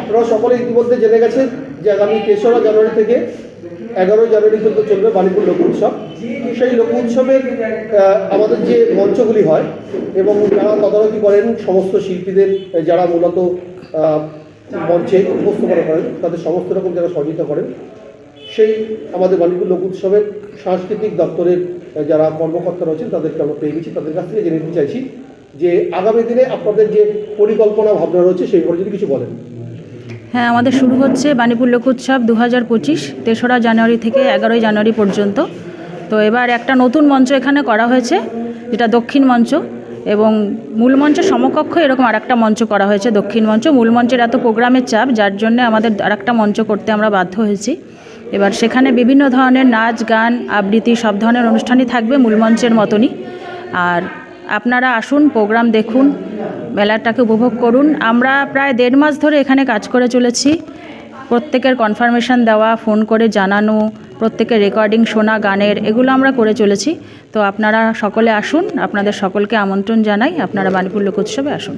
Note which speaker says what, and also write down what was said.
Speaker 1: আপনারা সকলে ইতিমধ্যে জেনে গেছেন যে আগামী তেসরা জানুয়ারি থেকে এগারোই জানুয়ারি পর্যন্ত চলবে বাণীপুর লোক উৎসব। সেই লোক উৎসবের আমাদের যে মঞ্চগুলি হয় এবং যারা তদারকি করেন সমস্ত শিল্পীদের, যারা মূলত মঞ্চে উপস্থাপনা করেন, তাদের সমস্ত রকম যারা সহযোগিতা করেন, সেই আমাদের বাণীপুর লোক উৎসবের সাংস্কৃতিক দপ্তরের, যারা কর্মকর্তা রয়েছেন তাদেরকে আমরা পেয়ে গেছি। তাদের কাছ থেকে জেনে নিতে চাইছি যে আগামী দিনে আপনাদের যে পরিকল্পনা ভাবনা রয়েছে সেই ব্যাপারে যদি কিছু বলেন।
Speaker 2: হ্যাঁ আমাদের শুরু হচ্ছে বাণীপুর লোক উৎসব দু হাজার পঁচিশ, তেসরা জানুয়ারি থেকে এগারোই জানুয়ারি পর্যন্ত। তো এবার একটা নতুন মঞ্চ এখানে করা হয়েছে, যেটা দক্ষিণ মঞ্চ এবং মূল মঞ্চের সমকক্ষ এরকম আরেকটা মঞ্চ করা হয়েছে দক্ষিণ মঞ্চ। মূল মঞ্চের এত প্রোগ্রামের চাপ, যার জন্য আমাদের আর একটা মঞ্চ করতে আমরা বাধ্য হয়েছি। এবার সেখানে বিভিন্ন ধরনের নাচ, গান, আবৃত্তি সব ধরনের অনুষ্ঠানই থাকবে মূল মঞ্চের মতনই। আর আপনারা আসুন, প্রোগ্রাম দেখুন, মেলাটাকে উপভোগ করুন। আমরা প্রায় দেড় মাস ধরে এখানে কাজ করে চলেছি। প্রত্যেকের কনফার্মেশন দেওয়া ফোন করে জানানো, প্রত্যেকের রেকর্ডিং শোনা, গানের, এগুলো আমরা করে চলেছি। তো আপনারা সকলে আসুন, আপনাদের সকলকে আমন্ত্রণ জানাই। আপনারা বাণীপুর লোক উৎসবে আসুন।